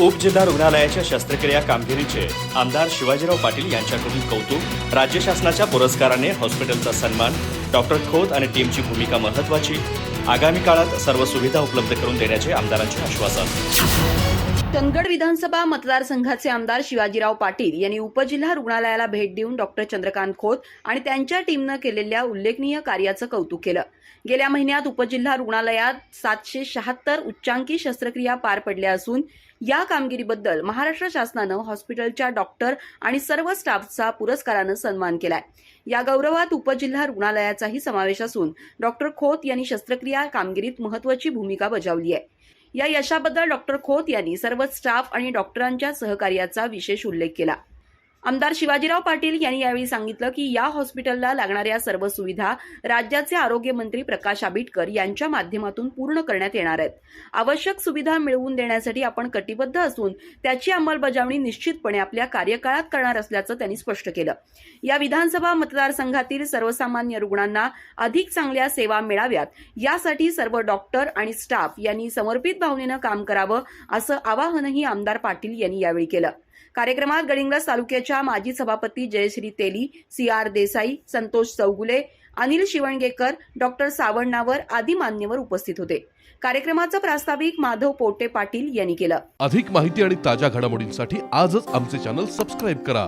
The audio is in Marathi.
उपजिल्हा रुग्णालयाच्या शस्त्रक्रिया कामगिरीचे आमदार शिवाजीराव पाटील यांच्याकडून कौतुक राज्य शासनाच्या पुरस्काराने हॉस्पिटलचा सन्मान डॉक्टर खोत आणि टीमची भूमिका महत्वाची आगामी काळात सर्व सुविधा उपलब्ध करून देण्याचे आमदारांचे आश्वासन. चंदगड विधानसभा मतदारसंघाचे आमदार शिवाजीराव पाटील यांनी उपजिल्हा रुग्णालयाला भेट देऊन डॉक्टर चंद्रकांत खोत आणि त्यांच्या टीमनं केलेल्या उल्लेखनीय कार्याचं कौतुक केलं. गेल्या महिन्यात उपजिल्हा रुग्णालयात सातशे शहात्तर उच्चांकी शस्त्रक्रिया पार पडल्या असून या कामगिरीबद्दल महाराष्ट्र शासनानं हॉस्पिटलच्या डॉक्टर आणि सर्व स्टाफचा पुरस्कारानं सन्मान केलाय. या गौरवात उपजिल्हा रुग्णालयाचाही समावेश असून डॉक्टर खोत यांनी शस्त्रक्रिया कामगिरीत महत्वाची भूमिका बजावली आहे. या यशाबद्दल डॉक्टर खोत यांनी सर्व स्टाफ आणि डॉक्टरांच्या सहकार्याचा विशेष उल्लेख केला. आमदार शिवाजीराव पाटील यांनी यावेळी सांगितलं की या हॉस्पिटलला लागणाऱ्या सर्व सुविधा राज्याचे आरोग्यमंत्री प्रकाश आंबेडकर यांच्या माध्यमातून पूर्ण करण्यात येणार आहेत. आवश्यक सुविधा मिळवून देण्यासाठी आपण कटिबद्ध असून त्याची अंमलबजावणी निश्चितपणे आपल्या कार्यकाळात करणार असल्याचं त्यांनी स्पष्ट केलं. या विधानसभा मतदारसंघातील सर्वसामान्य रुग्णांना अधिक चांगल्या सेवा मिळाव्यात. यासाठी सर्व डॉक्टर आणि स्टाफ यांनी समर्पित भावनेनं काम करावं असं आवाहनही आमदार पाटील यांनी यावेळी केलं. कार्यक्रमात गडिंग्लज तालुक्याच्या माजी सभापती Jayashree Teli C R Desai Santosh Chougule Anil Shivangekar doctor Savannavar आदी मान्यवर उपस्थित होते. कार्यक्रमाचं प्रास्ताविक माधव पोटे पाटील यांनी केलं. अधिक माहिती आणि ताज्या घडामोडींसाठी आजच आमचे चॅनल सबस्क्राईब करा.